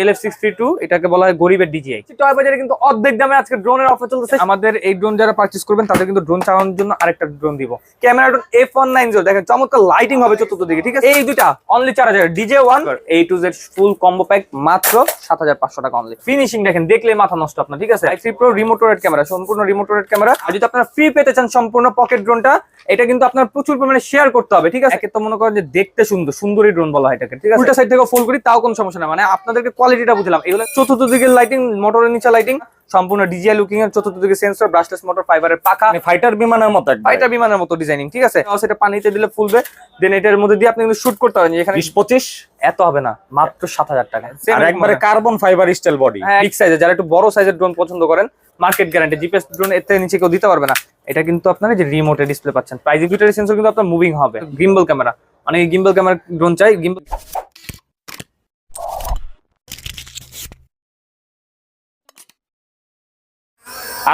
L F two এটাকে বলা হয় গরিবের ডিজিআই টয় বাজারে কিন্তু অর্ধেক দামে আজকে ড্রোনের অফার চলতেছে। আমাদের এই ড্রোন যারা পারচেস করবেন তাদের কিন্তু ড্রোন চালানোর জন্য আরেকটা ড্রোন দিব। Camera drone F one nine zero দেখেন চমৎকার লাইটিং হবে চতুর্থ দিকে ঠিক আছে? এই দুটা অনলি চার হাজার। ডিজে ওয়ান এই two Z full combo pack মাত্র সাত হাজার পাঁচশো টাকা অনলি ফিনিশিং দেখেন দেখলে মাথা নষ্ট আপনার ঠিক আছে? থ্রি প্রো রিমোটোরেড ক্যামেরা সম্পূর্ণ রিমোটোরেড ক্যামেরা আর যদি আপনারা ফ্রি পেতে চান সম্পূর্ণ পকেট ড্রোনটা এটা কিন্তু আপনার প্রচুর পরিমাণে শেয়ার করতে হবে ঠিক আছে? একে তো মনে করেন যে দেখতে সুন্দর সুন্দরী ড্রোন বলা হয় এটাকে ঠিক আছে? উল্টা সাইড থেকে ফুল করি তাও কোনো সমস্যা না মানে আপনাদেরকে কোয়ালিটিটা বুঝলাম। এগুলো চতুর্থ দিকের লাইটিং মোটরের নিচে লাইটিং সম্পূর্ণ ডিজিআই লুকিং এর চতুর্থ দিকে সেন্সর ব্রাশলেস মোটর ফাইবারের পাকা ফাইটার বিমানের মতো ফাইটার বিমানের মতো ডিজাইনিং ঠিক আছে? সেটা পানিতে দিলে ফুলবে দেন এটার মধ্যে দিয়ে আপনি কিন্তু শুট করতে পারেন এখানে বিশ পঁচিশ? এত হবে না মাত্র সাত হাজার টাকা। আর একবারে carbon fibre style body big সাইজের যারা একটু বড় সাইজের ড্রোন পছন্দ করেন মার্কেট গ্যারান্টি জিপিএস ড্রোন এর থেকে নিচে কেউ দিতে পারবে না। এটা কিন্তু আপনারা যে রিমোটে ডিসপ্লে পাচ্ছেন। প্রাইজ ইকুইটারি সেন্সর কিন্তু আপনার মুভিং হবে। গিম্বল ক্যামেরা মানে গিম্বল ক্যামেরা ড্রোন চাই গিম্বল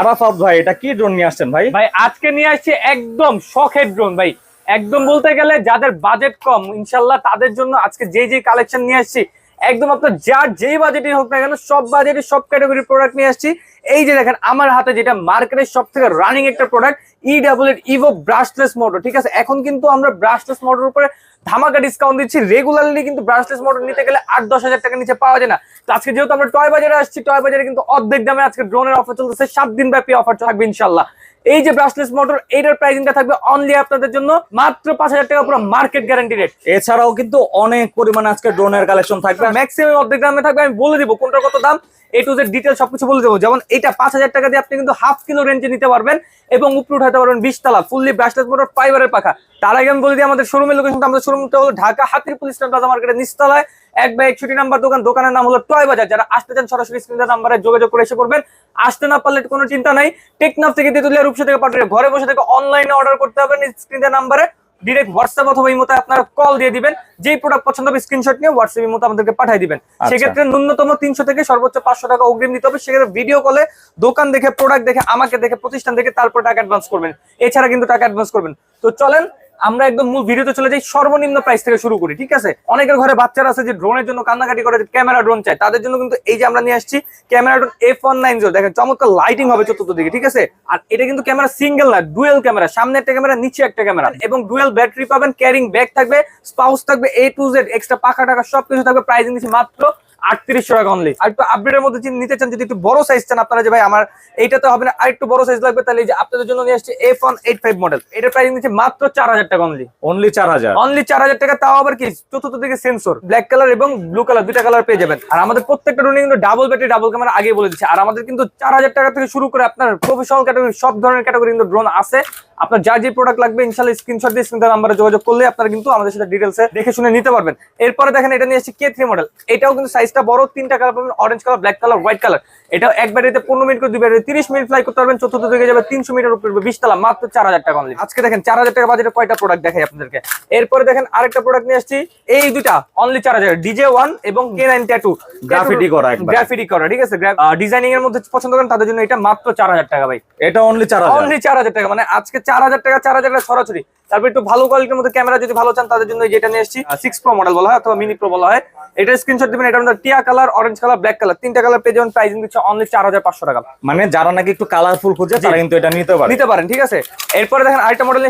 আরাফাত ভাই, এটা কি ড্রোন নিয়ে আসছেন ভাই? ভাই, আজকে নিয়ে আসছে একদম শখের ড্রোন ভাই। একদম বলতে গেলে যাদের বাজেট কম, ইনশাল্লাহ তাদের জন্য আজকে যে যে কালেকশন নিয়ে আসছি একদম আপনার যার যেই বাজেটই হোক না কেন, সব বাজেটে সব ক্যাটাগরির প্রোডাক্ট নিয়ে আসছি। এই যে দেখেন, আমার হাতে যেটা মার্কেটের সব থেকে রানিং একটা product E double evo brushless motor ঠিক আছে? এখন কিন্তু আমরা ব্রাশলেস মোটর উপরে ধামাকা ডিসকাউন্ট দিচ্ছি। রেগুলারলি কিন্তু ব্রাশলেস মোটর নিতে গেলে আট দশ হাজার টাকা নিচে পাওয়া যায় না। তো আজকে যেহেতু আমরা টয় বাজারে আসছি টয় বাজারে কিন্তু অর্ধেক দামে আজকে ড্রোনের অফার চলতেছে। সাত দিন ব্যাপী অফার থাকবে ইনশাল্লাহ এই যে ব্রাশলেস মোটর এইটার প্রাইসিংটা থাকবে অনলি আপনাদের জন্য মাত্র পাঁচ হাজার টাকা পুরো মার্কেট গ্যারান্টি রেট এছাড়াও কিন্তু অনেক পরিমাণে আজকে ড্রোনের কালেকশন থাকবে। ম্যাক্সিমাম অর্ধেক দামে থাকবে আমি বলে দিব কোনটা কত দাম এ টু জেড ডিটেল সবকিছু বলে দেবো। যেমন এটা পাঁচ হাজার টাকা দিয়ে আপনি কিন্তু হাফ কিলো রেঞ্জে নিতে পারবেন এবং উপরে উঠাতে পারবেন বিশ তালা ফুললি ব্রাশলেস মোটর ফাইবারের পাখা। তার আগে আমি বলে দিই আমাদের শোরুমের লোকেশন আমাদের শোরুমটা হলো ঢাকা হাতির পুলিশ প্লাজা মার্কেটের নিচতলায়। এক বা একষট্টি নাম্বার দোকান দোকানের নাম হলো টয় বাজার যারা আসতে চান সরাসরি স্ক্রিনের নাম্বারে যোগাযোগ করে এসে পড়বেন। আসতে না পারলে কোনো চিন্তা নাই। টেকনাফ থেকে তেতুলিয়া রূপসা থেকে পাঠিয়ে ঘরে বসে থেকে অনলাইনে অর্ডার করতে পারবেন স্ক্রিনের নাম্বারে ডিরেক্ট হোয়াটসঅ্যাপ অথবা ইমোতে আপনারা কল দিয়ে দিবেন। যেই প্রোডাক্ট পছন্দ হবে স্ক্রিনশট নিয়ে হোয়াটসঅ্যাপ ইমোতে আমাদেরকে পাঠিয়ে দিবেন। আচ্ছা। সেক্ষেত্রে ন্যূনতম তিনশো থেকে সর্বোচ্চ পাঁচশো টাকা অগ্রিম দিতে হবে। সেক্ষেত্রে ভিডিও কলে দোকান দেখে প্রোডাক্ট দেখে আমাকে দেখে প্রতিষ্ঠান দেখে তারপর টাকা অ্যাডভান্স করবেন। এছাড়া কিন্তু টাকা অ্যাডভান্স করবেন। তো চলেন আমরা একদম মূল ভিডিওতে চলে যাই সর্বনিম্ন প্রাইস থেকে শুরু করি, ঠিক আছে? অনেকের ঘরে বাচ্চারা আছে যে ড্রোনের জন্য কান্নাকাটি করে ক্যামেরা ড্রোন চায়, তাদের জন্য কিন্তু এই যে আমরা নিয়ে আসছি camera drone F one nine zero দেখেন চমৎকার লাইটিং হবে চতুর্থ দিকে ঠিক আছে? আর এটা কিন্তু ক্যামেরা সিঙ্গেল না ডুয়েল ক্যামেরা সামনে একটা ক্যামেরা নিচে একটা ক্যামেরা এবং ডুয়েল ব্যাটারি পাবেন ক্যারিং ব্যাগ থাকবে স্পাউস থাকবে এ টু জেড এক্সট্রা পাখা টাকা সবকিছু থাকবে প্রাইস নিচ্ছি মাত্র আটত্রিশশো টাকা অনলি আর একটু আপডেটের মধ্যে নিতে চান যদি একটু বড় সাইজ চান আপনারা যে ভাই আমার এইটাতে হবে না আর একটু বড় সাইজ লাগবে তাহলে যে আপনাদের জন্য নিয়ে আসছে F one eight five model এটার প্রাইস নিচ্ছে মাত্র চার হাজার টাকা অনলি অনলি চার হাজার। অনলি চার হাজার টাকা তাও আবার কি? চতুর্থ দিকে সেন্সর ব্ল্যাক কালার এবং ব্লু কালার দুইটা কালার পেয়ে যাবেন। আর আমাদের প্রত্যেকটা কিন্তু ডাবল ব্যাটারি ডাবল ক্যামেরা আগে বলে দিচ্ছে। আর আমাদের কিন্তু চার হাজার টাকা থেকে শুরু করে আপনার প্রফেশনাল ক্যাটাগরি সব ধরনের ক্যাটাগরি কিন্তু ড্রোন আছে। আপনার যার যে প্রোডাক্ট লাগবে ইনশাল্লাহ স্ক্রিনশট দিয়ে স্ক্রিন নাম্বারে যোগাযোগ করলে আপনারা কিন্তু আমাদের সাথে ডিটেলসে দেখে শুনে নিতে পারবেন। এরপরে দেখেন এটা নিয়ে এসেছি কে থ্রি মডেল এটাও কিন্তু সাইজটা বড় তিনটা কালার পাবেন orange colour black colour white colour এটাও এক ব্যাটারিতে পনেরো মিনিট করে দুই ব্যাটারি তিরিশ মিনিট ফ্লাই করতে পারবেন চতুর্থ দিকে যাবে তিনশো মিটার উপরে বিশ তালা মাত্র চার হাজার টাকা অনলি আজকে দেখেন চার হাজার টাকা বাজেটে কয়টা প্রোডাক্ট দেখাই আপনাদেরকে। এরপরে দেখেন আরেকটা প্রোডাক্ট নিয়ে আসছি। এই দুইটা অনলি চার হাজার। ডিজে ওয়ান এবং কে নাইন ট্যাটু Graffiti করা গ্রাফিটি করা ঠিক আছে? ডিজাইনিং এর মধ্যে পছন্দ করেন তাদের জন্য এটা মাত্র চার হাজার টাকা ভাই। এটা অনলি চার হাজার। অনলি চার হাজার টাকা মানে আজকে চার হাজার টাকা চার হাজার টাকা সরাসরি। তারপর একটু ভালো কোয়ালিটির মধ্যে ক্যামেরা যদি ভালো চান তাদের জন্য এই যেটা নিয়ে এসেছি সিক্স প্রো মডেল বলা হয় অথবা মিনি প্রো বলা হয়। এটা স্ক্রিনশট দিবেন এটা টিয়া colour orange colour black colour তিনটা কালার পেয়ে যাবেন প্রাইসিং দিচ্ছে অনলি চার হাজার পাঁচশো টাকা। মানে যারা নাকি একটু কালারফুল খুঁজে তারা কিন্তু এটা নিতে পারে। নিতে পারেন ঠিক আছে? এরপরে দেখেন আরেকটা মডেল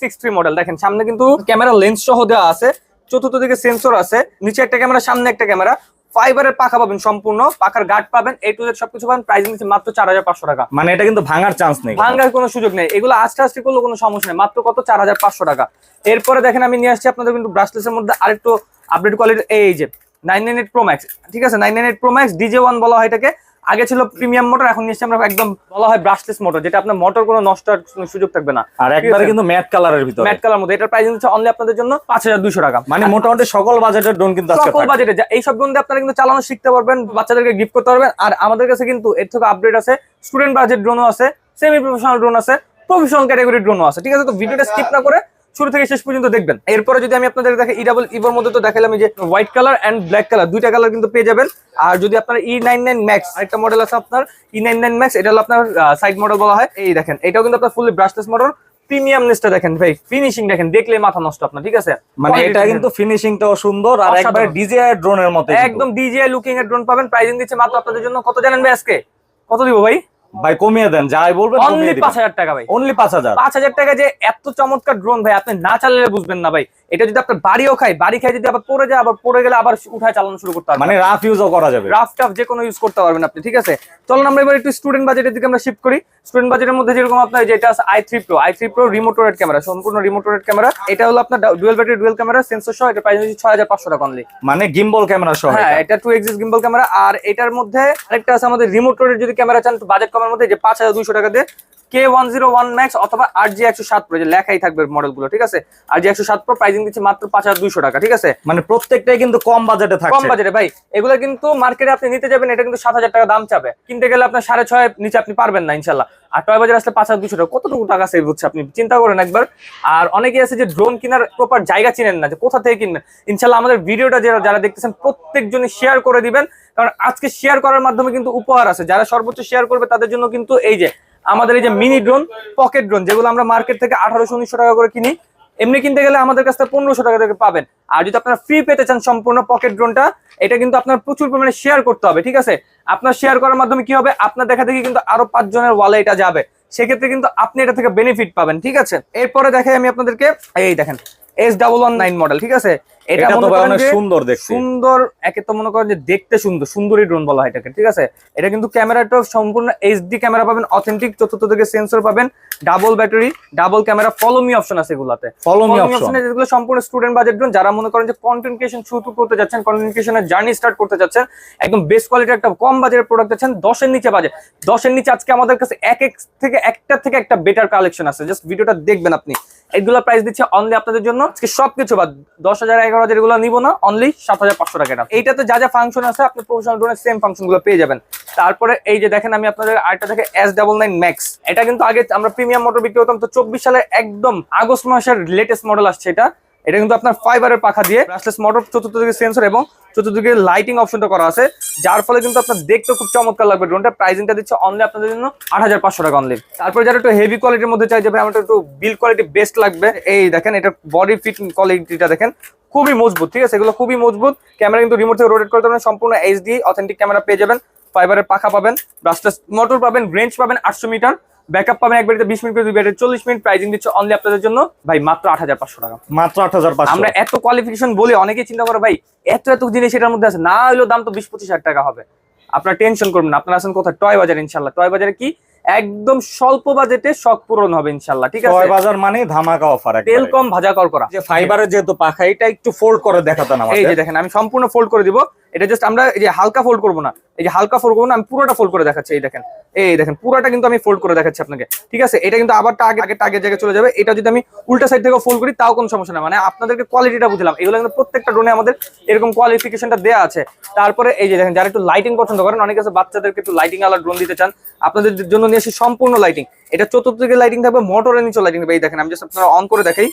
সিক্স থ্রি মডেল দেখেন সামনে কিন্তু ক্যামেরা লেন্স সহ দেওয়া আছে। চতুর্থ দিকে সেন্সর আছে। নিচে একটা ক্যামেরা সামনে একটা ক্যামেরা ফাইবারের পাখা পাবেন সম্পূর্ণ। পাখার গার্ড পাবেন। এ টু জেড সবকিছু পাবেন। প্রাইস নিচ্ছে মাত্র চার হাজার পাঁচশো টাকা। মানে এটা কিন্তু ভাঙার চান্স নেই। ভাঙ্গার কোনো সুযোগ নেই। এগুলো আস্তে আস্তে করলে কোনো সমস্যা নেই। মাত্র কত? চার হাজার পাঁচশো টাকা। এরপরে দেখেন আমি নিয়ে আসছি আপনাদের কিন্তু ব্রাসলেসের মধ্যে আরেকটু আপডেট কোয়ালিটি এই যে nine nine eight pro max ঠিক আছে? Nine nine eight pro max DJ one বলা হয় এটাকে। আগে ছিল প্রিমিয়াম মোটর এখন নিয়ে আমরা একদম বলা হয় ব্রাশলেস মোটর যেটা আপনার মোটর কোনো নষ্ট সুযোগ থাকবে না। আর একবারে কিন্তু ম্যাট কালারের ভিতরে। ম্যাট কালার মধ্যে। এটার প্রাইস হচ্ছে অনলি আপনাদের জন্য পাঁচ হাজার দুশো টাকা। মানে মোটামুটি সকল বাজেটের ড্রোন কিন্তু আজকে সকল। বাজেটে এই সব ড্রোন দিয়ে আপনারা কিন্তু চালানো শিখতে পারবেন বাচ্চাদেরকে গিফট করতে পারবেন। আর আমাদের কাছে কিন্তু এর থেকে আপডেট আছে স্টুডেন্ট বাজেট ড্রোনও আছে সেমি প্রফেশনাল ড্রোন আছে প্রফেশনাল ক্যাটাগরির ড্রোনও আছে। ঠিক আছে তো ভিডিওটা স্কিপ না করে শুরু থেকে শেষ পর্যন্ত দেখবেন। এরপরে যদি আমি আপনাদের দেখে ই ডাবল ইভোর মধ্যে তো দেখালাম যে white colour and black colour দুইটা কালার কিন্তু পেয়ে যাবেন। আর যদি আপনার ই নাইন নাইন ম্যাক্স আরেকটা মডেল আছে আপনার ই নাইন নাইন ম্যাক্স এটা হলো আপনার সাইড মডেল বলা হয়। এই দেখেন এটাও কিন্তু আপনার ফুললি ব্রাশলেস মডেল প্রিমিয়ামনেসটা দেখেন ভাই ফিনিশিং দেখেন দেখলে মাথা নষ্ট আপনার ঠিক আছে? মানে এটা কিন্তু ফিনিশিংটাও সুন্দর আর অসাধারণ। একবারে ডিজিআই ড্রোনের মতো একদম ডিজিআই লুকিং এর ড্রোন পাবেন প্রাইজিং দিচ্ছে মাত্র আপনাদের জন্য। কত জানেন ভাই আজকে? কত দিব ভাই? ভাই কমিয়ে দেন যাই বলবেন অনলি পাঁচ হাজার টাকা ভাই। অনলি পাঁচ হাজার। পাঁচ হাজার টাকা যে এত চমৎকার ড্রোন ভাই আপনি না চালালে বুঝবেন না ভাই। এটা যদি আপনার বাড়িও খায় বাড়ি খাই যদি আবার পড়ে যায় আবার পড়ে গেলে আবার উঠায় চালানো শুরু করতে পারবেন। মানে রাফ ইউজও করা যাবে। রাফ টাফ যে কোনো ইউজ করতে পারবেন আপনি ঠিক আছে? চলুন আমরা এবার একটু স্টুডেন্ট বাজেটের দিকে আমরা শিফট করি। স্টুডেন্ট বাজেটের মধ্যে যেরকম আপনার যেটা আছে I three pro I three pro remote road camera সম্পূর্ণ রিমোট রোড ক্যামেরা এটা হলো আপনার dual battery dual camera sensor সহ এটা প্রাইস হচ্ছে ছয় হাজার পাঁচশো টাকা অনলি মানে গিম্বল ক্যামেরা সহ হ্যাঁ এটা। টু এক্সিস গিম্বল ক্যামেরা আর এটার মধ্যে আরেকটা আছে আমাদের রিমোট রোডের যদি ক্যামেরা চান বাজেট কমের মধ্যে যে পাঁচ হাজার দুইশো টাকা দিয়ে K one zero one max অথবা আর জি একশো সাত প্রো যে লেখাই থাকবে মডেলগুলো ঠিক আছে? আর জি একশো সাত প্রো প্রাইসিং দিচ্ছে মাত্র পাঁচ হাজার দুইশো টাকা ঠিক আছে? মানে প্রত্যেকটাই কিন্তু কম বাজেটে থাকে কম বাজেটে ভাই এগুলো কিন্তু মার্কেটে আপনি নিতে যাবেন এটা কিন্তু সাত হাজার টাকা দাম চাবে। কিনতে গেলে আপনার সাড়ে ছয় নিচে আপনি পারবেন না ইনশাল্লাহ। আর টয় বাজার আসলে পাঁচ হাজার দুশো টাকা কতটুকু টাকা সেভ হচ্ছে আপনি চিন্তা করেন একবার। আর অনেকে আছে যে ড্রোন কেনার প্রপার জায়গা চিনেন না যে কোথা থেকে কিনবেন? ইনশাল্লাহ আমাদের ভিডিওটা যারা যারা দেখতেছেন প্রত্যেকজনই শেয়ার করে দিবেন। কারণ আজকে শেয়ার করার মাধ্যমে কিন্তু উপহার আছে। যারা সর্বোচ্চ শেয়ার করবে, তাদের জন্য কিন্তু এই যে, আমাদের এই যে মিনি ড্রোন পকেট ড্রোন যেগুলো আমরা মার্কেট থেকে আঠারোশো, উনিশশো টাকা করে কিনি, এমনি কিনতে গেলে আমাদের কাছ থেকে পনেরোশো টাকা থেকে পাবেন। আর যদি আপনারা ফ্রি পেতে চান সম্পূর্ণ পকেট ড্রোনটা এটা কিন্তু আপনার প্রচুর পরিমাণে শেয়ার করতে হবে, ঠিক আছে? আপনার শেয়ার করার মাধ্যমে কি হবে? আপনার দেখা দেখি কিন্তু আরও পাঁচজনের ওয়ালে এটা যাবে। সেক্ষেত্রে কিন্তু আপনি এটা থেকে বেনিফিট পাবেন, ঠিক আছে? এরপরে দেখাই আমি আপনাদেরকে, এই দেখেন S double one nine model ঠিক আছে? এটা অনেক সুন্দর দেখতে। সুন্দর একে তো মনে করেন যে দেখতে সুন্দর সুন্দরী ড্রোন বলা হয় এটাকে ঠিক আছে? এটা কিন্তু ক্যামেরাটা সম্পূর্ণ এইচডি ক্যামেরা পাবেন অথেন্টিক চতুর্থ থেকে সেন্সর পাবেন double battery double camera follow me option আছে এগুলাতে। Follow me Follow me option যেগুলো সম্পূর্ণ স্টুডেন্ট বাজেট ড্রোন যারা মনে করেন যে কন্টেন্ট ক্রিয়েশন শুরু করতে যাচ্ছেন কন্টেন্ট ক্রিয়েশনের জার্নি স্টার্ট করতে যাচ্ছেন একদম বেস্ট কোয়ালিটির একটা কম বাজারের প্রোডাক্ট যাচ্ছেন দশের নিচে বাজে দশের নিচে আজকে আমাদের কাছে এক এক থেকে একটা থেকে একটা বেটার কালেকশন আছে। জাস্ট ভিডিওটা দেখবেন আপনি। এগুলো প্রাইস দিচ্ছে অনলি আপনাদের জন্য। আজকে সবকিছু বাদ, দশ হাজার, এগারো হাজার এগুলো নিবো না অনলি সাত হাজার পাঁচশো টাকা এইটা এইটাতে যা যা ফাংশন আছে, আপনি প্রফেশনাল ড্রোনের সেম ফাংশনগুলো পেয়ে যাবেন। তারপরে এই যে দেখেন, আমি আপনাদের আরেকটা দেখে এস ডাবল নাইন ম্যাক্স এটা কিন্তু আগে আমরা প্রিমিয়াম মোটর বিক্রি করতাম, তো চব্বিশ সালে একদম আগস্ট মাসের লেটেস্ট মডেল আসছে এটা। এটা কিন্তু আপনার ফাইবারের পাখা দিয়ে ব্রাশলেস মোটর চতুর্থ দিকে সেন্সর এবং চতুর্দিকে লাইটিং অপশনটা করা আছে, যার ফলে কিন্তু আপনার দেখতে খুব চমৎকার লাগবে ড্রোনটা প্রাইসিংটা দিচ্ছে অনলি আপনাদের জন্য আট হাজার পাঁচশো টাকা অনলি তারপরে যারা একটু হেভি কোয়ালিটির মধ্যে চাই, যাবে, আমার একটু বিল কোয়ালিটি বেস্ট লাগবে। এই দেখেন, এটা বডি ফিট কোয়ালিটিটা দেখেন, খুবই মজবুত, ঠিক আছে? এগুলো খুবই মজবুত। ক্যামেরা কিন্তু রিমোট থেকে রোটেট করতে পারবেন, সম্পূর্ণ এইচডি অথেন্টিক ক্যামেরা পেয়ে যাবেন ফাইবারের পাখা পাবেন ব্রাশলেস মোটর পাবেন রেঞ্জ পাবেন আটশো মিটার ব্যাকআপ পাবেন এক ব্যাটারিতে বিশ মিনিট করে দুই ব্যাটারি চল্লিশ মিনিট প্রাইজিং দিচ্ছে অনলি আপনাদের জন্য। ভাই মাত্র আট হাজার পাঁচশো টাকা। মাত্র আট হাজার পাঁচশো। আমরা এত কোয়ালিফিকেশন বলে অনেকেই চিন্তা করে ভাই এত এত জিনিস এটার মধ্যে আছে না হলেও দাম তো বিশ পঁচিশ হাজার টাকা হবে। আপনার টেনশন করবেন না আপনারা আছেন কোথায়? টয় বাজার ইনশাল্লাহ টয় বাজারে কি? একদম স্বল্প বাজেটে শখ পূরণ হবে ইনশাল্লাহ ঠিক আছে? টয় বাজার মানে ধামাকা অফার তেল কম ভাজা কর। করা যে ফাইবারের যেহেতু পাখা এটা একটু ফোল্ড করে দেখাতেন এই আমাদের যে দেখেন আমি সম্পূর্ণ ফোল্ড করে দিব। এটা জাস্ট আমরা এই যে হালকা ফোল্ড করব না এই যে হালকা ফোল্ড করব না আমি পুরোটা ফোল্ড করে দেখাচ্ছি এই দেখেন। এই দেখেন, পুরোটা কিন্তু আমি ফোল্ড করে দেখাচ্ছি আপনাকে। ঠিক আছে? এটা কিন্তু আবার আগে আগে আগের জায়গায় চলে যাবে। এটা যদি আমি উল্টা সাইড থেকে ফোল্ড করি, তাও কোনো সমস্যা না মানে আপনাদেরকে কোয়ালিটিটা বুঝলাম। এগুলো কিন্তু প্রত্যেকটা ড্রোনে আমাদের এরকম কোয়ালিফিকেশনটা দেওয়া আছে। তারপরে এই যে দেখেন, যারা একটু লাইটিং পছন্দ করেন, অনেকে আছে বাচ্চাদেরকে একটু লাইটিং আলা ড্রোন দিতে চান। আপনাদের জন্য নিয়ে আসি সম্পূর্ণ লাইটিং এটা চতুর্থ দিকে লাইটিং থাকবে মোটরের নিচে লাইটিং থাকবে। এই দেখেন, আমি জাস্ট আপনারা অন করে দেখাই।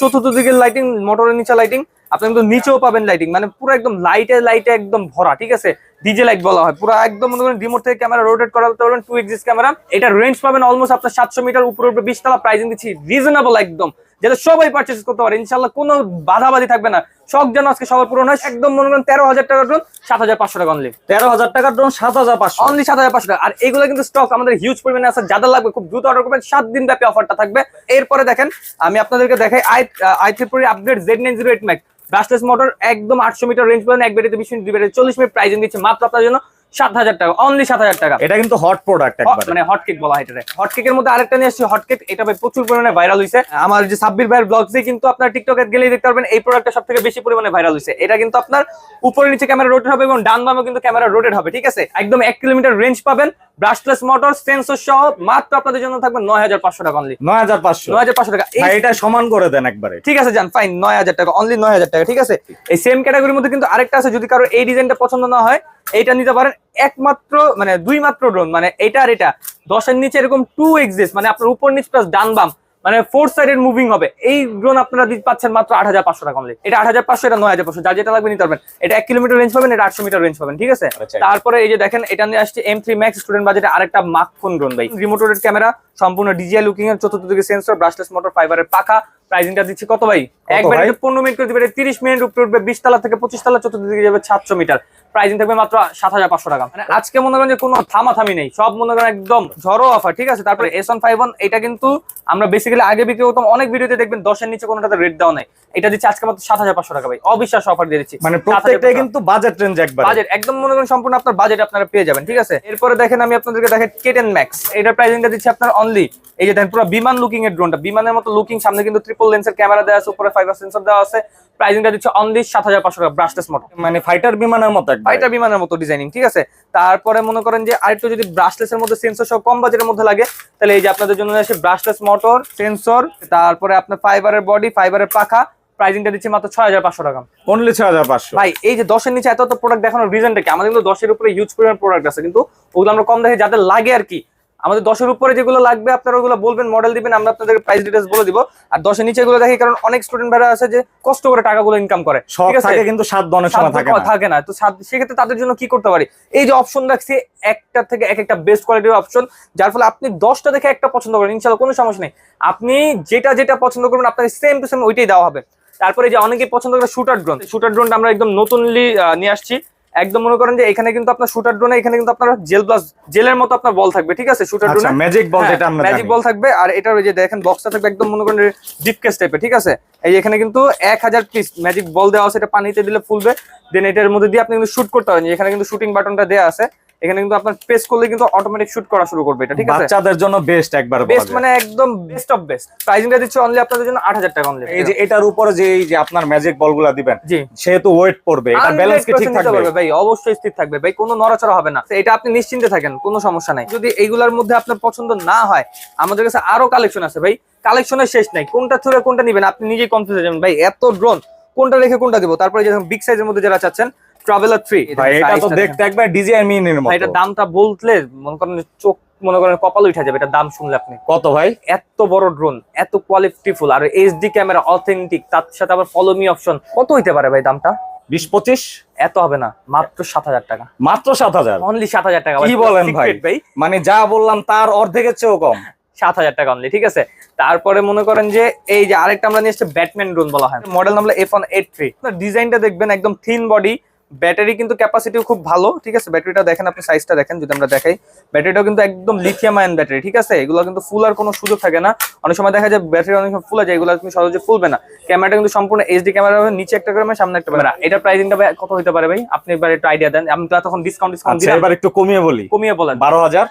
চতুর্থ দিকের লাইটিং মোটরের নিচে লাইটিং আপনি কিন্তু নিচেও পাবেন লাইটিং মানে পুরো একদম লাইটে লাইটে একদম ভরা ঠিক আছে? ডিজে লাইট বলা হয় পুরো একদম মনে করেন রিমোট থেকে ক্যামেরা রোটেট করাতে পারবেন টু এক্সিস ক্যামেরা এটা রেঞ্জ পাবেন অলমোস্ট আপনার সাতশো মিটার উপরে উপরে বিশ তলা প্রাইজিং দিচ্ছি রিজনেবল একদম। যেটা সবাই পারচেস করতে পারে ইনশাল্লাহ কোনো বাধাবাধি থাকবে না। শখ যেন আজকে সবার পূরণ হয় একদম মনে করেন তেরো হাজার টাকার ড্রোন সাত হাজার পাঁচশো টাকা অনলি তেরো হাজার টাকার ড্রোন সাত হাজার পাঁচশো। অনলি সাত হাজার পাঁচশো টাকা। আর এগুলো কিন্তু স্টক আমাদের হিউজ পরিমাণে আছে যাদের লাগবে খুব দ্রুত অর্ডার করবেন সাত দিন ব্যাপী অফারটা থাকবে। এরপরে দেখেন আমি আপনাদেরকে দেখাই I I three update Z nine zero eight max brushless motor একদম আটশো মিটার রেঞ্জ পাবেন এক ব্যাটারিতে বিশ মিনিট দুই ব্যাটারি চল্লিশ মিনিট প্রাইজিং দিচ্ছে মাত্র আপনার জন্য সাত হাজার টাকা অনলি সাত হাজার টাকা। এটা কিন্তু হট প্রোডাক্ট মানে হট কেক বলা হয় এটা হট কেকের মধ্যে আরেকটা নিয়ে আসছি হট কেক এটা ভাই প্রচুর পরিমাণে ভাইরাল হয়েছে আমার যে সাব্বির ভাইয়ের ব্লগসে কিন্তু আপনার টিকটকে গেলেই দেখতে পারবেন এই প্রোডাক্টটা সব থেকে বেশি পরিমাণে ভাইরাল হয়েছে এটা কিন্তু আপনার উপরে নিচে ক্যামেরা রোটেট হবে এবং ডান বামে কিন্তু ক্যামেরা রোটেট হবে ঠিক আছে? একদম এক কিলোমিটার রেঞ্জ পাবেন ব্রাশলেস মোটর সেন্সর সহ মাত্র আপনাদের জন্য থাকবে নয় হাজার পাঁচশো টাকা অনলি নয় হাজার পাঁচশো। নয় হাজার পাঁচশো টাকা। এটা সমান করে দেন একবারে। ঠিক আছে যান ফাইন নয় হাজার টাকা অনলি নয় হাজার টাকা ঠিক আছে? এই সেম ক্যাটাগরির মধ্যে কিন্তু আরেকটা আছে যদি কারও এই ডিজাইনটা পছন্দ না হয় এইটা নিতে পারেন একমাত্র মানে দুই মাত্র ড্রোন মানে এটা আর এটা। দশের নিচে এরকম টু এক্সিস মানে আপনার উপর নিচ প্লাস ডান বাম মানে ফোর সাইডেড মুভিং হবে। এই ড্রোন আপনারা দিতে পাচ্ছেন মাত্র আট হাজার পাঁচশো টাকা। এটা আট হাজার পাঁচশো এটা নয় হাজার পাঁচশো যার যেটা লাগবে নিতে পারবেন। এটা এক কিলোমিটার রেঞ্জ পাবেন এটা আটশো মিটার রেঞ্জ পাবেন ঠিক আছে? আচ্ছা। তারপরে এই যে দেখেন এটা নিয়ে আসছে এম থ্রি ম্যাক্স স্টুডেন্ট বাজেটে আরেকটা মাক ফোন ড্রোন ভাই। রিমোটেড ক্যামেরা সম্পূর্ণ ডিজিআই লুকিং এর চতুর্থ দিকে সেন্সর ব্রাশলেস মোটর ফাইবারের পাখা প্রাইজিংটা দিচ্ছি কত ভাই? একবার ভাই? পনেরো মিনিট করে দিবে তিরিশ মিনিট উপরে উঠবে বিশ তলা থেকে পঁচিশ তলা চতুর্থ দিকে যাবে সাতশো মিটার। প্রাইজিং থাকবে মাত্র সাত হাজার পাঁচশো টাকা। মানে আজকে মনে করেন যে কোনো থামাথামি নেই সব মনে করেন একদম ঝড়ো অফার ঠিক আছে? তারপরে এস ওয়ান ফাইভ ওয়ান এটা কিন্তু আমরা বেসিক্যালি আগে বিক্রি করতাম অনেক ভিডিওতে দেখবেন দশের নিচে কোনোটাতে রেট দেওয়া নাই। এটা দিচ্ছে আজকে মাত্র সাত হাজার পাঁচশো টাকা ভাই অবিশ্বাস অফার দিয়ে দিচ্ছি। মানে প্রত্যেকটাই কিন্তু বাজেট রেঞ্জ একবার। বাজেট একদম মনে করেন সম্পূর্ণ আপনার বাজেট আপনারা পেয়ে যাবেন ঠিক আছে? এরপরে দেখেন আমি আপনাদেরকে দেখেন কেটেন ম্যাক্স এটার প্রাইসিংটা দিচ্ছি আপনার অনলি এই যে দেখেন পুরো বিমান লুকিং এর ড্রোনটা বিমানের মতো লুকিং সামনে কিন্তু ট্রিপল লেন্সের ক্যামেরা দেওয়া আছে উপরে ফাইবার সেন্সর দেওয়া আছে। প্রাইসিংটা দিচ্ছে অনলি সাত হাজার পাঁচশো টাকা ব্রাশলেস মোটর মানে ফাইটার বিমানের মতো ফাইটার বিমানের মতো ডিজাইনিং ঠিক আছে? তারপরে মনে করেন যে আরেকটু যদি ব্রাশলেস এর মধ্যে সেন্সর সব কম বাজেটের মধ্যে লাগে তাহলে এই যে আপনাদের জন্য আসে ব্রাশলেস মোটর সেন্সর তারপরে আপনার ফাইবারের বডি ফাইবারের পাখা প্রাইসিংটা দিচ্ছে মাত্র ছয় হাজার পাঁচশো টাকা। অনলি ছয় হাজার পাঁচশো। ভাই এই যে দশের নিচে এত এত প্রোডাক্ট দেখানোর রিজনটা কি? আমাদের কিন্তু দশের উপরে ইউজ পরিমাণ প্রোডাক্ট আছে কিন্তু ওগুলো আমরা কম দেখে যাদের লাগে আর কি আমাদের দশের উপরে যেগুলো লাগবে আপনারা ওগুলো বলবেন মডেল দিবেন আমরা আপনাদের প্রাইস ডিটেলস বলে দিব। আর দশের নিচে এগুলো দেখি কারণ অনেক স্টুডেন্ট ভাইরা আছে যে কষ্ট করে টাকাগুলো ইনকাম করে। ঠিক আছে? কিন্তু সাত দনের সময় থাকে না। থাকে না। তো সেক্ষেত্রে তাদের জন্য কি করতে পারি? এই যে অপশন রাখছি একটা থেকে এক একটা বেস্ট কোয়ালিটির অপশন যার ফলে আপনি দশটা দেখে একটা পছন্দ করেন। ইনশাল্লাহ কোনো সমস্যা নেই। আপনি যেটা যেটা পছন্দ করবেন আপনাকে সেম টু সেম ওইটাই দেওয়া হবে। তারপরে যে অনেকে পছন্দ করে শুটার ড্রোন শুটার ড্রোনটা আমরা একদম নতুনলি নিয়ে আসছি। একদম মনে করেন যে এখানে কিন্তু আপনার শুটার ড্রোনে এখানে কিন্তু আপনার জেল প্লাস জেলের মতো আপনার বল থাকবে ঠিক আছে? শুটার ড্রোনে ম্যাজিক বল যেটা আমরা ম্যাজিক বল থাকবে। আর এটা ওই যে দেখেন বক্সটা থাকবে একদম মনে করেন ডিপ কেস টাইপের ঠিক আছে? এই এখানে কিন্তু এক হাজার পিস ম্যাজিক বল দেওয়া আছে এটা পানিতে দিলে ফুলবে। দেন এটার মধ্যে দিয়ে আপনি কিন্তু শুট করতে পারেন। এখানে কিন্তু শুটিং বাটনটা দেয়া আছে। এখানে কিন্তু আপনার প্রেস করলে কিন্তু অটোমেটিক শুট করা শুরু করবে এটা ঠিক আছে? বাচ্চাদের জন্য বেস্ট একবার বেস্ট মানে একদম বেস্ট অফ বেস্ট প্রাইসিংটা দিচ্ছে অনলি আপনাদের জন্য আট হাজার টাকা অনলি এই যে এটার উপরে যে এই যে আপনার ম্যাজিক বলগুলা দিবেন সেহেতু ওয়েট পড়বে এটা ব্যালেন্স কি ঠিক থাকবে? ভাই অবশ্যই স্থির থাকবে ভাই কোনো নড়াচড়া হবে না। তো এটা আপনি নিশ্চিন্তে থাকেন কোনো সমস্যা নাই। যদি এইগুলোর মধ্যে আপনার পছন্দ না হয় আমাদের কাছে আরও কালেকশন আছে ভাই। কালেকশনের শেষ নাই কোনটা থুরে কোনটা নিবেন? আপনি নিজেই কনফিউজ হয়ে যাবেন। ভাই এত ড্রোন কোনটা রেখে কোনটা দিব? তারপরে যে বিগ সাইজের মধ্যে যারা চাচ্ছেন ট্রাভেলার থ্রি ভাই এটা তো দেখতে একবার ডিজাইন মিনির মতো। দামটা বললে মনে করেন চোখ মনে করেন কপাল উঠে যাবে এটার দাম শুনলে আপনি। কত ভাই? এত বড় ড্রোন এত কোয়ালিটিফুল আর এইচডি ক্যামেরা অথেন্টিক তার সাথে আবার ফলো মি অপশন কত হইতে পারে ভাই দামটা? বিশ পঁচিশ? এত হবে না মাত্র সাত হাজার টাকা। মাত্র সাত হাজার? অনলি সাত হাজার টাকা কি বলেন ভাই? ভাই। মানে যা বললাম তার অর্ধেকের চেয়েও কম। সাত হাজার টাকা অনলি ঠিক আছে? তারপরে মনে করেন যে এই যে আরেকটা আমরা নিয়ে এসেছি ব্যাটম্যান ড্রোন বলা হয়। মডেল নাম এফ ওয়ান এইট থ্রি ডিজাইনটা দেখবেন একদম থিন বডি ব্যাটারি কিন্তু ক্যাপাসিটিও খুব ভালো ঠিক আছে? ব্যাটারিটা দেখেন আপনি সাইজটা দেখেন যদি আমরা দেখাই। ব্যাটারিটাও কিন্তু একদম লিথিয়াম আয়ন ব্যাটারি ঠিক আছে? এগুলো কিন্তু ফুল আর কোনো সুযোগ থাকে না। অনেক সময় দেখা যায় ব্যাটারি অনেক সময় ফুলে যায় এগুলো তুমি সহজে ফুলবে না। ক্যামেরাটা কিন্তু সম্পূর্ণ এইচডি ক্যামেরা হবে নিচে একটা ক্যামেরা সামনে একটা ক্যামেরা এটা প্রাইসিংটা কত হতে পারে ভাই? আপনি এবার একটু আইডিয়া দেন। আমি তো তখন ডিসকাউন্ট ডিসকাউন্ট আচ্ছা দিলাম। এবার একটু কমিয়ে বলি। কমিয়ে বলেন। বারো হাজার।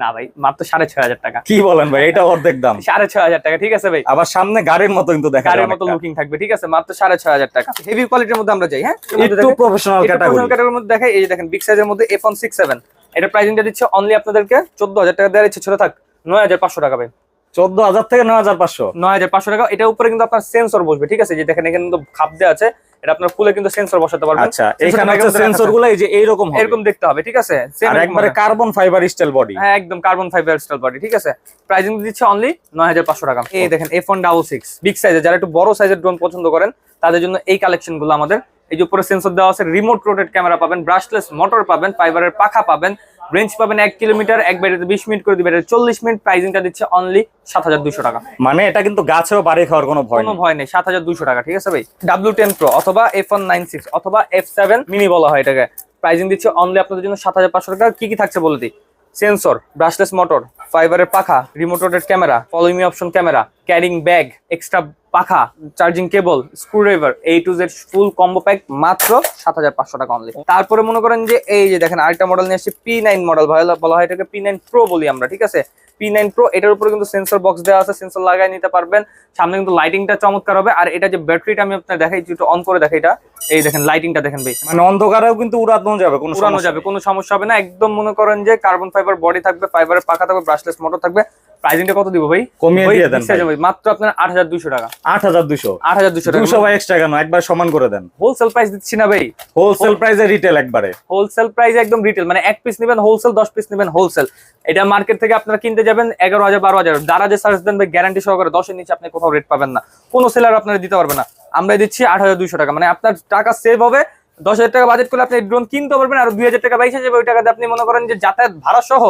না ভাই মাত্র সাড়ে ছয় হাজার টাকা। কি বলেন ভাই এটা অর্ধেক দাম। সাড়ে ছয় হাজার টাকা ঠিক আছে ভাই? আবার সামনে গাড়ির মতো কিন্তু দেখা কারের মতো লুকিং থাকবে ঠিক আছে? মাত্র সাড়ে ছয় হাজার টাকা। হেভি কোয়ালিটির মধ্যে আমরা যাই হ্যাঁ? একটু প্রফেশনাল ক্যাটাগরি ক্যাটাগরির মধ্যে দেখাই এই যে দেখেন বিগ সাইজের মধ্যে এফ ওয়ান সিক্স সেভেন এটা প্রাইসিংটা দিচ্ছে অনলি আপনাদেরকে চোদ্দ হাজার টাকা দেওয়ার ইচ্ছে ছোট থাক নয় হাজার পাঁচশো টাকা ভাই। চোদ্দ হাজার থেকে নয় হাজার পাঁচশো। নয় হাজার পাঁচশো টাকা এটার উপরে কিন্তু আপনার সেন্সর বসবে ঠিক আছে? যে দেখেন এখানে কিন্তু খাপ দেওয়া আছে। এটা আপনার ফুলে কিন্তু সেন্সর বসাতে পারবেন। আচ্ছা এখানে হচ্ছে আমাদের সেন্সরগুলো এই যে এইরকম হবে। এরকম দেখতে হবে ঠিক আছে? আর একবারে কার্বন ফাইবার স্টাইল বডি হ্যাঁ একদম কার্বন ফাইবার স্টাইল বডি ঠিক আছে? প্রাইসিং দিচ্ছে অনলি নয় হাজার পাঁচশো টাকা। এই দেখেন F one double six big সাইজের যারা একটু বড় সাইজের ড্রোন পছন্দ করেন তাদের জন্য এই কালেকশনগুলো আমাদের। এই যে উপরে সেন্সর দেওয়া আছে রিমোট রোটেড ক্যামেরা পাবেন ব্রাশলেস মোটর পাবেন ফাইবারের পাখা পাবেন রেঞ্জ পাবেন এক কিলোমিটার এক ব্যাটারিতে বিশ মিনিট করে দিবে চল্লিশ মিনিট প্রাইসিংটা দিচ্ছে অনলি সাত হাজার দুশো টাকা। মানে এটা কিন্তু গাছেও বাড়ি খাওয়ার কোনো ভয় কোনো ভয় নেই সাত হাজার দুশো টাকা ঠিক আছে ভাই? ডাব্লিউ টেন প্রো অথবা এফ ওয়ান নাইন সিক্স অথবা এফ সেভেন মিনি বলা হয় এটাকে। প্রাইসিং দিচ্ছে অনলি আপনাদের জন্য সাত হাজার পাঁচশো টাকা। কি কি থাকছে বলে দিই? সেন্সর ব্রাশলেস মোটর ফাইবারের পাখা remote rotated camera follow me option camera carrying bag extra পাখা চার্জিং কেবল স্ক্রুড্রাইভার এই two Z full combo pack মাত্র সাত হাজার পাঁচশো টাকা অনলি তারপরে মনে করেন যে এই যে দেখেন আরেকটা মডেল নিয়ে আসছে পি নাইন মডেল বলা হয় এটাকে পি নাইন প্রো বলি আমরা ঠিক আছে? পি নাইন প্রো এটার উপরে কিন্তু সেন্সর বক্স দেওয়া আছে সেন্সর লাগাই নিতে পারবেন। সামনে কিন্তু লাইটিংটা চমৎকার হবে। আর এটা যে ব্যাটারিটা আমি আপনার দেখাই একটু অন করে দেখাই এটা। এই দেখেন লাইটিংটা দেখেন ভাই মানে অন্ধকারেও কিন্তু উড়ানো যাবে কোনো উড়ানো যাবে কোনো সমস্যা হবে না। একদম মনে করেন যে কার্বন ফাইবার বডি থাকবে ফাইবারের পাখা থাকবে ব্রাশলেস মোটর থাকবে। প্রাইসিংটা কত দিব ভাই? কমিয়ে দিয়ে দেন এর ভাই, মাত্র আপনার আট হাজার দুশো টাকা। আট হাজার দুশো আট হাজার দুশো টাকা। দুশো ভাই এক্সট্রা কেন? একবার সমান করে দেন। হোলসেল প্রাইস দিচ্ছি না ভাই। হোলসেল প্রাইসে রিটেল একবারে। হোলসেল প্রাইস একদম রিটেল মানে এক পিস নেবেন হোলসেল দশ পিস নেবেন হোলসেল এটা মার্কেট থেকে আপনারা কিনতে যাবেন এগারো হাজার বারো হাজার। যারা যে সার্চ দেন গ্যারান্টি সহকারে দশের নিচে আপনি কোথাও রেট পাবেন না। কোনো সেলার আপনারা দিতে পারবে না। আমরা দিচ্ছি আট হাজার দুইশো টাকা। মানে আপনার টাকা সেভ হবে দশ হাজার টাকা বাজেট করলে আপনি ড্রোন কিনতে পারবেন আর দুই হাজার টাকা বাইশে যাবে ওই টাকাতে আপনি মনে করেন যে যাতায়াত ভাড়া সহ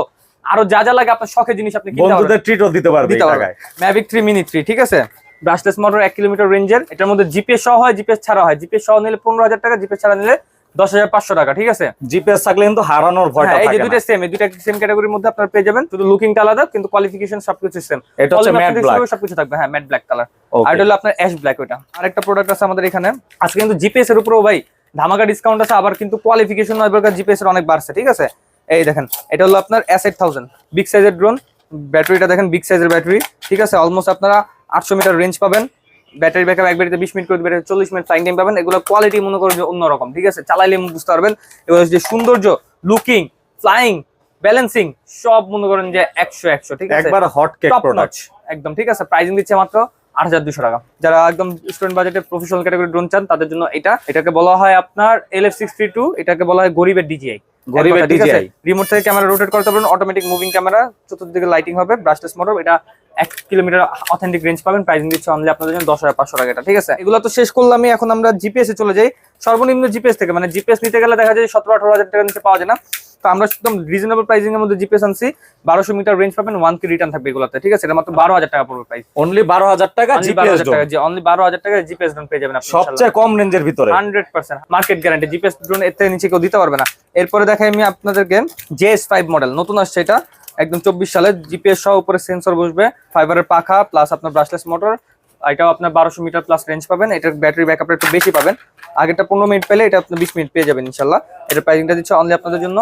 আরও যা যা লাগে আপনার শখের জিনিস আপনি কিনতে পারবেন। বন্ধুদের ট্রিটও দিতে পারবে এই দিতে পারবেন। ম্যাভিক থ্রি মিনি থ্রি ঠিক আছে? ব্রাশলেস মোটর এক কিলোমিটার রেঞ্জের এটার মধ্যে জিপিএস সহ হয় জিপিএস ছাড়া হয়। জিপিএস সহ নিলে পনেরো হাজার টাকা জিপিএস ছাড়া নিলে দশ হাজার পাঁচশো টাকা ঠিক আছে? জিপিএস থাকলে কিন্তু হারানোর ভয়টা হ্যাঁ এই যে থাকে দুইটা সেম এই দুইটা সেম ক্যাটাগরির মধ্যে আপনারা পেয়ে যাবেন। শুধু লুকিংটা আলাদা কিন্তু কোয়ালিফিকেশন সবকিছু সেম এটা হচ্ছে ম্যাট ব্ল্যাক সবকিছু থাকবে। হ্যাঁ ম্যাট ব্ল্যাক কালার আর এটা হলো আপনার অ্যাশ ব্ল্যাক ওটা আরেকটা প্রোডাক্ট আছে আমাদের এখানে। আজকে কিন্তু জিপিএস এর উপরেও ভাই ধামাকা ডিসকাউন্ট আছে আবার কিন্তু কোয়ালিফিকেশন প্রকার জিপিএস এর অনেক বাড়ছে ঠিক আছে? এই দেখেন এটা হলো আপনার এস এইট থাউজেন্ড বিগ সাইজের ড্রোন ব্যাটারিটা দেখেন বিগ সাইজের ব্যাটারি ঠিক আছে? অলমোস্ট আপনারা আটশো মিটার রেঞ্জ পাবেন। ব্যাটারি ব্যাকআপ এক ব্যাটারিতে বিশ মিনিট করে দিবে চল্লিশ মিনিট ফ্লাইং টাইম পাবেন। এগুলো কোয়ালিটি মনে করো যে অন্যরকম ঠিক আছে? চালাইলে বুঝতে পারবেন। এগুলো যে সৌন্দর্য লুকিং ফ্লাইং ব্যালেন্সিং সব মনে করেন যে একশো একশো ঠিক আছে? একবার হট কেক প্রোডাক্ট একদম ঠিক আছে? প্রাইজিং দিচ্ছে মাত্র আট হাজার দুশো টাকা। যারা একদম স্টুডেন্ট বাজেটে প্রফেশনাল ক্যাটাগরি ড্রোন চান তাদের জন্য এটা এটাকে বলা হয় আপনার এল এফ সিক্সটি টু এটাকে বলা হয় গরিবের ডিজিআই গরিবের DJI রিমোট থেকে ক্যামেরা রোটেট করতে পারবেন অটোমেটিক মুভিং ক্যামেরা চতুর্দিকে লাইটিং হবে ব্রাশলেস মোটর এটা এক কিলোমিটার অথেন্টিক রেঞ্জ পাবেন প্রাইসিং দিচ্ছে অনলি আপনাদের জন্য দশ হাজার পাঁচশো টাকা এটা ঠিক আছে? এগুলো তো শেষ করলামই এখন আমরা জিপিএস এ চলে যাই। সর্বনিম্ন জিপিএস থেকে মানে জিপিএস নিতে গেলে দেখা যায় সতেরো আঠারো হাজার টাকা নিচে পাওয়া যায় না। তো আমরা একদম রিজনেবল প্রাইসিং এর মধ্যে জিপিএস আনছি বারোশো মিটার রেঞ্জ পাবেন ওয়ান কি রিটার্ন থাকবে এগুলোতে ঠিক আছে? এটা মাত্র বারো হাজার টাকা পড়বে প্রাইস অনলি বারো হাজার টাকা জিপিএস টাকা যে অনলি বারো হাজার টাকা জিপিএস ড্রোন পেয়ে যাবেন আপনি সবচেয়ে কম রেঞ্জের ভিতরে। Hundred percent market guarantee GPS drone এর থেকে নিচে কেউ দিতে পারবে না। এরপরে দেখাই আমি আপনাদেরকে জেএস ফাইভ মডেল নতুন আসছে এটা একদম চব্বিশ সালে জিপিএস সহ উপরে সেন্সর বসবে ফাইবারের পাখা প্লাস আপনার ব্রাশলেস মোটর এটাও আপনার বারোশো মিটার প্লাস রেঞ্জ পাবেন এটার ব্যাটারি ব্যাকআপটা একটু বেশি পাবেন আগেটা পনেরো মিনিট পেলে এটা আপনি বিশ মিনিট পেয়ে যাবেন ইনশাল্লাহ এটার প্রাইসিংটা দিচ্ছে অনলি আপনাদের জন্য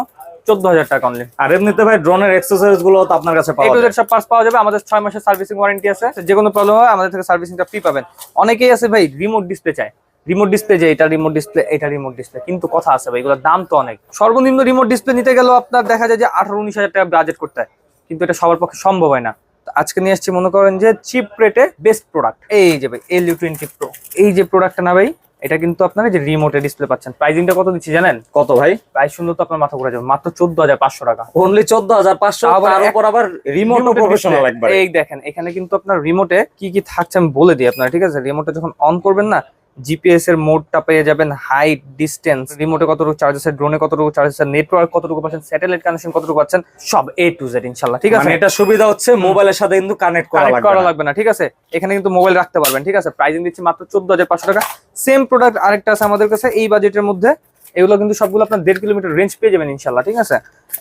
চোদ্দ হাজার টাকা অনলি আর এমনিতে ভাই ড্রোনের এক্সেসরিজগুলো তো আপনার কাছে পাওয়া সব পার্টস পাওয়া যাবে আমাদের ছয় মাসের সার্ভিসিং ওয়ারেন্টি আছে যে কোনো প্রবলেম হয় আমাদের থেকে সার্ভিসিংটা ফ্রি পাবেন। অনেকেই আছে ভাই রিমোট ডিসপ্লে চায় রিমোট ডিসপ্লে যে এটা রিমোট ডিসপ্লে এটা রিমোট ডিসপ্লে কিন্তু কথা আছে ভাই এগুলোর দাম তো অনেক। সর্বনিম্ন রিমোট ডিসপ্লে নিতে গেলেও আপনার দেখা যায় যে আঠারো উনিশ হাজার টাকা বাজেট করতে হয়। কিন্তু এটা সবার পক্ষে সম্ভব হয় না। তো আজকে নিয়ে আসছি মনে করেন যে চিপ রেটে বেস্ট প্রোডাক্ট এই যে ভাই এল ইউ টোয়েন্টি প্রো এই যে প্রোডাক্টটা না ভাই এটা কিন্তু আপনারা যে রিমোটে ডিসপ্লে পাচ্ছেন। প্রাইসিংটা কত দিচ্ছি জানেন? কত ভাই? প্রাইস শুনলে তো আপনার মাথা ঘুরে যাবে মাত্র চোদ্দ হাজার পাঁচশো টাকা। অনলি চোদ্দ হাজার পাঁচশো তার উপর আবার রিমোট প্রফেশনাল একবার এই দেখেন এখানে কিন্তু আপনার রিমোটে কি কি থাকছে আমি বলে দিই আপনার ঠিক আছে? রিমোটে যখন অন করবেন না জিপিএস এর মোডটা পেয়ে যাবেন হাইট ডিস্টেন্স রিমোটে কতটুকু চার্জ আছে ড্রোনে কতটুকু চার্জ আছে নেটওয়ার্ক কতটুকু পাচ্ছেন স্যাটেলাইট কানেকশন কতটুকু পাচ্ছেন সব এ টু জেড ইনশাল্লাহ ঠিক আছে? মানে এটা সুবিধা হচ্ছে মোবাইলের সাথে কিন্তু কানেক্ট করা লাগবে করা না। লাগবে না ঠিক আছে? এখানে কিন্তু মোবাইল রাখতে পারবেন ঠিক আছে? প্রাইসিং দিচ্ছি মাত্র চোদ্দ হাজার পাঁচশো টাকা। সেম প্রোডাক্ট আরেকটা আছে আমাদের কাছে এই বাজেটের মধ্যে। এগুলো কিন্তু সবগুলো আপনার দেড় কিলোমিটার রেঞ্জ পেয়ে যাবেন ইনশাল্লাহ ঠিক আছে?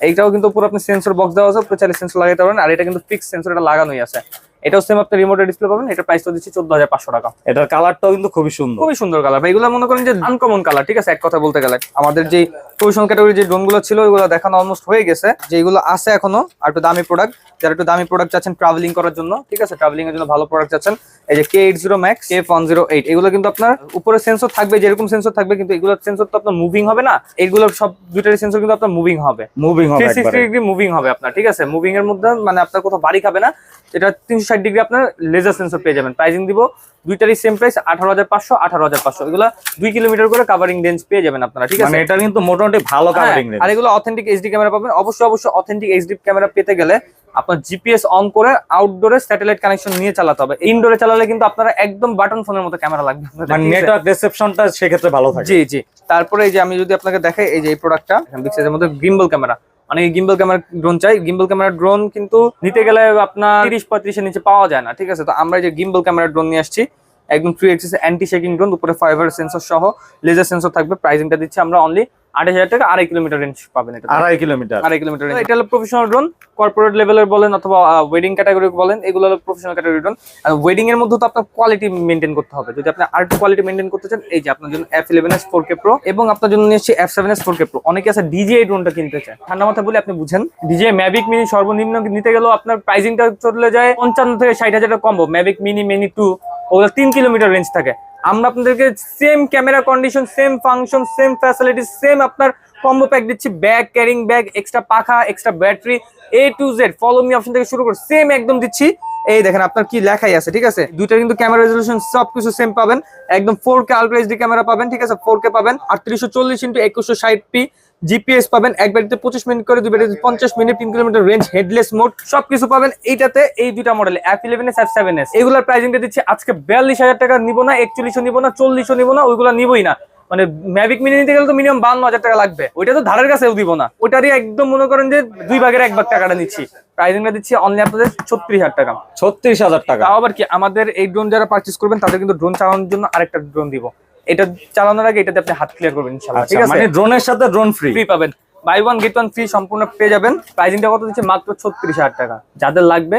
এইটাও কিন্তু পুরো আপনি সেন্সর বক্স দেওয়া আছে চাইলে সেন্সর লাগাতে পারেন আর এটা কিন্তু ফিক্স সেন্সর এটা লাগানোই আছে। এটাও সেম আপনি রিমোটের ডিসপ্লে পাবেন এটা প্রাইস তো দিচ্ছি চোদ্দ হাজার পাঁচশো টাকা। এটার কালারটাও কিন্তু খুবই সুন্দর। খুবই সুন্দর কালার ভাই এগুলো মনে করেন যে আনকমন কালার ঠিক আছে? এক কথা বলতে গেলে। আমাদের যে প্রফেশনাল ক্যাটাগরি যে ড্রোনগুলো ছিল ওইগুলো দেখানো অলমোস্ট হয়ে গেছে। যেগুলো আছে এখনও আর একটু দামি প্রোডাক্ট যারা একটু দামি প্রোডাক্ট চাচ্ছেন ট্রাভেলিং করার জন্য ঠিক আছে? ট্রাভেলিং এর জন্য ভালো প্রোডাক্ট চাচ্ছেন। এই যে K eight zero Max K one zero eight এগুলো কিন্তু আপনার উপরে সেন্সর থাকবে যেরকম সেন্সর থাকবে কিন্তু এগুলোর সেন্সর তো আপনার মুভিং হবে না। এগুলো সব দুইটারই সেন্সর কিন্তু আপনার মুভিং হবে। মুভিং হবে থ্রি সিক্সটি ডিগ্রি মুভিং হবে আপনার ঠিক আছে? মুভিং এর মধ্যে মানে আপনার কোথাও বাড়ি খাবে না এটা তিনশো ষাট ডিগ্রি আপনার লেজার সেন্সর পেয়ে যাবেন। প্রাইসিং দিব দুইটারই সেম প্রাইস আঠারো হাজার পাঁচশো আঠারো হাজার পাঁচশো। এগুলো দুই কিলোমিটার করে কাভারিং রেঞ্জ পেয়ে যাবেন আপনারা ঠিক আছে? মানে এটা কিন্তু মোটামুটি ভালো হ্যাঁ, কালারিং আর এগুলো অথেন্টিক এইচডি ক্যামেরা পাবেন। অবশ্যই অবশ্যই অথেন্টিক এইচডি ক্যামেরা পেতে গেলে আপনার জিপিএস অন করে আউটডোরে স্যাটেলাইট কানেকশন নিয়ে চালাতে হবে। ইনডোরে চালালে কিন্তু আপনারা একদম বাটন ফোনের মতো ক্যামেরা লাগবে মানে নেটওয়ার্ক রিসেপশনটা সেক্ষেত্রে ভালো থাকে। জি জি। তারপরে এই যে আমি যদি আপনাকে দেখাই এই যে এই প্রোডাক্টটা বিগ সাইজের মধ্যে গিম্বল ক্যামেরা অনেকে গিম্বল ক্যামেরা ড্রোন চাই গিম্বল ক্যামেরা ড্রোন কিন্তু নিতে গেলে আপনার তিরিশ পঁয়ত্রিশের নিচে পাওয়া যায় না, ঠিক আছে? তো আমরা যে গিম্বল ক্যামেরা ড্রোন নিয়ে আসছি, একদম free axis anti shaking drone উপরে ফাইবার সেন্সর সহ লেজার সেন্সর থাকবে প্রাইসিংটা দিচ্ছি আমরা অনলি হাজার টাকা আড়াই কিলোমিটার রেঞ্জ পাবেন এটা আড়াই কিলোমিটার। আড়াই কিলোমিটার এটা হলো প্রফেশনাল ড্রোন কর্পোরেট লেভেলের বলেন অথবা ওয়েডিং ক্যাটাগরি বলেন এগুলো হলো প্রফেশনাল ক্যাটাগরি ড্রোন আর ওয়েডিং এর মধ্যে তো আপনার কোয়ালিটি মেনটেন করতে হবে। যদি আপনি আর্ট কোয়ালিটি মেনটেন করতে চান এই যে আপনার জন্য F eleven S four K pro এবং আপনার জন্য নিয়ে এসেছি F seven S four K pro অনেকে আছে ডিজে এই ড্রোনটা কিনতে চায়। ঠান্ডা মাথা বলে আপনি বুঝেন। ডিজে ম্যাভিক মিনি সর্বনিম্ন নিতে গেলেও আপনার প্রাইসিংটা চলে যায় পঞ্চান্ন থেকে ষাট হাজার combo. Mavic mini mini two ওগুলো তিন কিলোমিটার রেঞ্জ থাকে। আমরা আপনাদেরকে same camera condition same function same facility same আপনার কম্বো প্যাক দিচ্ছি। ব্যাগ ক্যারিং ব্যাগ এক্সট্রা পাখা extra battery A to Z follow me option থেকে শুরু করে সেম একদম দিচ্ছি। এই দেখেন, আপনার কি লেখাই আছে, ঠিক আছে? দুইটা কিন্তু ক্যামেরা রেজলিউশন সবকিছু সেম পাবেন। একদম four K ultra HD camera পাবেন, ঠিক আছে? ফোর কে পাবেন, আটত্রিশশো চল্লিশ ইন্টু একুশশো ষাট পি জিপিএস পাবেন, এক ব্যাটারিতে পঁচিশ মিনিট করে, দুই ব্যাটারিতে পঞ্চাশ মিনিট, তিন কিলোমিটার রেঞ্জ হেডলেস মোড সবকিছু পাবেন। এইটাতে এই দুইটা model F eleven S F seven S এগুলোর প্রাইসিংটা দিচ্ছি আজকে বিয়াল্লিশ হাজার টাকা নিব না, একচল্লিশও নিব না, চল্লিশও নিব না, ওইগুলো নিবই না। মানে ম্যাভিক মিনি নিতে গেলে তো মিনিমাম বান্ন হাজার টাকা লাগবে। ওইটা তো ধারের কাছেও দিব না। ওইটারই একদম মনে করেন যে দুই ভাগের এক ভাগ টাকাটা নিচ্ছি। প্রাইসিংটা দিচ্ছি অনলি আপনাদের ছত্রিশ হাজার টাকা। ছত্রিশ হাজার টাকা। আবার কি আমাদের এই ড্রোন যারা পারচেস করবেন তাদের কিন্তু ড্রোন চালানোর জন্য আরেকটা ড্রোন দিব। এটা চালানোর আগে এটাতে আপনি হাত ক্লিয়ার করবেন ইনশাআল্লাহ ঠিক আচ্ছা আছে? মানে ড্রোনের সাথে ড্রোন ফ্রি ফ্রি পাবেন। Buy one get one free সম্পূর্ণ পেয়ে যাবেন। প্রাইসিংটা কত দিচ্ছে? মাত্র ছত্রিশ হাজার টাকা। যাদের লাগবে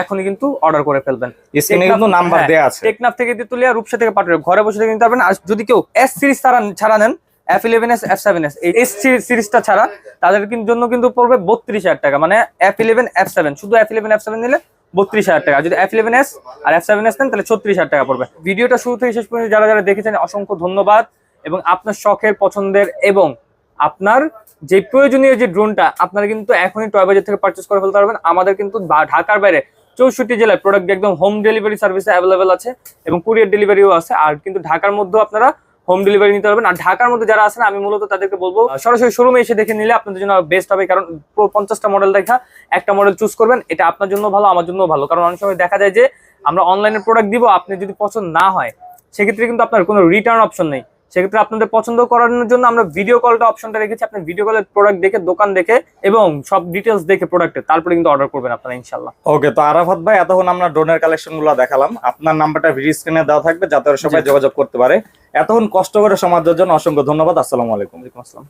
এখনই কিন্তু অর্ডার করে ফেলবেন। স্ক্রিনে কিন্তু নাম্বার হ্যাঁ, দেয়া আছে। টেকনাফ থেকে তেতুলিয়া রূপসা থেকে পাঠাবে ঘরে বসে থেকে নিতে পারবেন। আর যদি কেউ এস সিরিজ ছাড়া ছাড়া নেন F eleven S F seven S এই এস সিরিজটা ছাড়া তাদের কিন্তু জন্য কিন্তু পড়বে বত্রিশ হাজার টাকা। মানে এফ ইলেভেন এফ সেভেন শুধু এফ ইলেভেন এফ সেভেন নিলে বত্রিশ হাজার টাকা। যদি এফ ইলেভেন এস আর এফ সেভেন এস নেন তাহলে ছত্রিশ হাজার টাকা পড়বে। ভিডিওটা শুরু থেকে শেষ পর্যন্ত যারা যারা দেখেছেন অসংখ্য ধন্যবাদ। এবং আপনার শখের পছন্দের এবং আপনার যে প্রয়োজনীয় যে ড্রোনটা আপনারা কিন্তু এখনই টয় বাজার থেকে পারচেস করে ফেলতে পারবেন। আমাদের কিন্তু ঢাকার বাইরে চৌষট্টি জেলায় প্রোডাক্ট একদম হোম ডেলিভারি সার্ভিস অ্যাভেলেবেল আছে এবং কুরিয়ার ডেলিভারিও আছে। আর কিন্তু ঢাকার মধ্যেও আপনারা হোম ডেলিভারি নিতে পারবেন। আর ঢাকার মধ্যে যারা আছেন, আমি মূলত তাদেরকে বলব সরাসরি শোরুমে এসে দেখে নিলে আপনাদের জন্য বেস্ট হবে। কারণ পঞ্চাশটা মডেল দেখা, একটা মডেল চুজ করবেন, এটা আপনার জন্য ভালো, আমার জন্য ভালো। কারণ অনেক সময় দেখা যায় যে আমরা অনলাইনে প্রোডাক্ট দিব, আপনি যদি পছন্দ না হয়, সেক্ষেত্রে কিন্তু আপনার কোনো রিটার্ন অপশন নেই। সেক্ষেত্রে আপনাদের পছন্দ করানোর জন্য আমরা ভিডিও কলটা অপশনটা রেখেছি। আপনি ভিডিও কলের প্রোডাক্ট দেখে দোকান দেখে এবং সব ডিটেলস দেখে প্রোডাক্টের তারপরে কিন্তু অর্ডার করবেন আপনারা ইনশাল্লাহ ওকে তো আরাফাত ভাই এতক্ষণ আমরা ড্রোনের কালেকশনগুলো দেখালাম। আপনার নাম্বারটা ভিডিও স্ক্রিনে দেওয়া থাকবে যাতে সবাই যোগাযোগ করতে পারে। এতক্ষণ কষ্ট করে সমাজের জন্য অসংখ্য ধন্যবাদ। আসসালামু আলাইকুম। আসসালাম।